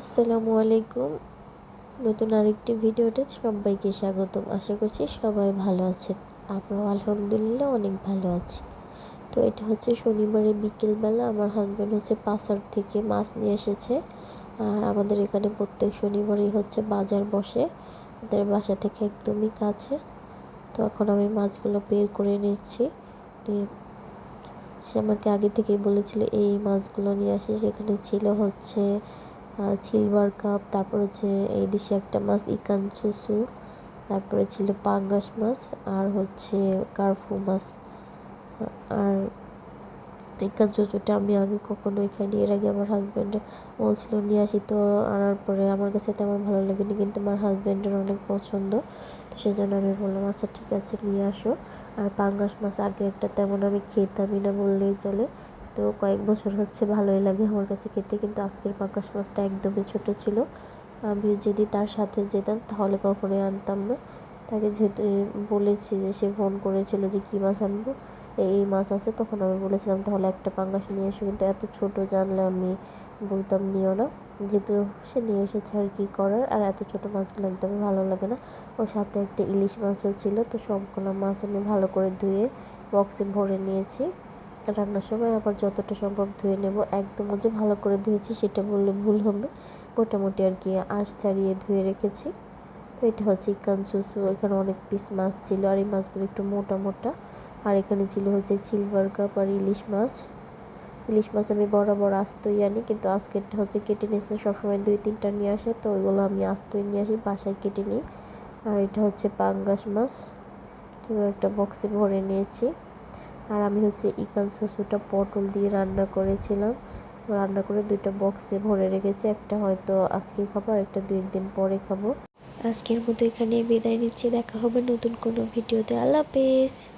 আসসালামু আলাইকুম। নতুন আরেকটি ভিডিওতে সবাইকে স্বাগতম। আশা করছি সবাই ভালো আছেন। আমরাও আলহামদুলিল্লাহ অনেক ভালো আছি। তো এটা হচ্ছে শনিবারে বিকেলবেলা। আমার হাজব্যান্ড হচ্ছে পাসার থেকে মাছ নিয়ে এসেছে। আর আমাদের এখানে প্রত্যেক শনিবারই হচ্ছে বাজার বসে। আমাদের বাসা থেকে একদমই কাছে। তো এখন আমি মাছগুলো বের করে নিচ্ছি। সে আমাকে আগে থেকেই বলেছিল, এই মাছগুলো নিয়ে আসে সেখানে ছিল হচ্ছে সিলভার কাপ তারপর হচ্ছে এই দেশে একটা মাছ ইকান সুসু তারপরে ছিল পাঙ্গাস মাছ, আর হচ্ছে কার্ফু মাছ। আর ইকান চুচুটা আমি আগে কখনো এখানে, এর আগে আমার হাজব্যান্ড বলছিল, নিয়ে আসি তো। আনার পরে আমার কাছে তেমন ভালো লাগেনি, কিন্তু আমার হাজব্যান্ডের অনেক পছন্দ। তো সেই জন্য আমি বললাম আচ্ছা ঠিক আছে, নিয়ে আসো। আর পাঙ্গাস মাছ আগে একটা তেমন আমি খেতামই না বললেই চলে। তো কয়েক বছর হচ্ছে ভালোই লাগে আমার কাছে খেতে, কিন্তু আজকের পাঙ্গাস মাছটা একদমই ছোট ছিল। আমি যদি তার সাথে যেতাম তাহলে কখনোই আনতাম না। তাকে যেহেতু বলেছি যে সে ফোন করেছিল যে কী মাছ আনব এই মাছ আছে, তখন আমি বলেছিলাম তাহলে একটা পাঙ্গাস নিয়ে এসো, কিন্তু এত ছোট জানলে আমি বলতাম নিও না। যেহেতু সে নিয়ে এসেছে আর কি করার, আর এত ছোট মাছগুলো একদমই ভালো লাগে না। ওর সাথে একটা ইলিশ মাছও ছিল, তো সবগুলো মাছ আমি ভালো করে ধুয়ে বক্সে ভরে নিয়েছি। রান্নার সময় আবার যতটা সম্ভব ধুয়ে নেব। একদম যে ভালো করে ধুয়েছি সেটা বললে ভুল হবে। মোটামুটি আর কি আঁশ ছাড়িয়ে ধুয়ে রেখেছি। তো এটা হচ্ছে চিকেন সুসু। এখানে অনেক পিস মাছ ছিল আর এই মাছগুলো একটু মোটা মোটা। আর এখানে ছিল হচ্ছে সিলভার কাপ আর ইলিশ মাছ। ইলিশ মাছ আমি বরাবর আস্তই আনি, কিন্তু আজকেরটা হচ্ছে কেটে নিয়েছে, সবসময় দুই, তিনটা নিয়ে আসে। তো ওইগুলো আমি আস্তই নিয়ে আসি, বাসায় কেটে নিই। আর এটা হচ্ছে পাঙ্গাস মাছ। একটা বক্সে ভরে নিয়েছি। আর আমি হচ্ছে ইকান শস্যটা পটল দিয়ে রান্না করেছিলাম। রান্না করে দুইটা বক্সে ভরে রেখেছি। একটা হয়তো আজকে খাব, আর একটা দুই একদিন পরে খাব। আজকের মতো এখানে বিদায় নিচ্ছি। দেখা হবে নতুন কোনো ভিডিওতে। আল্লাহ হাফেজ।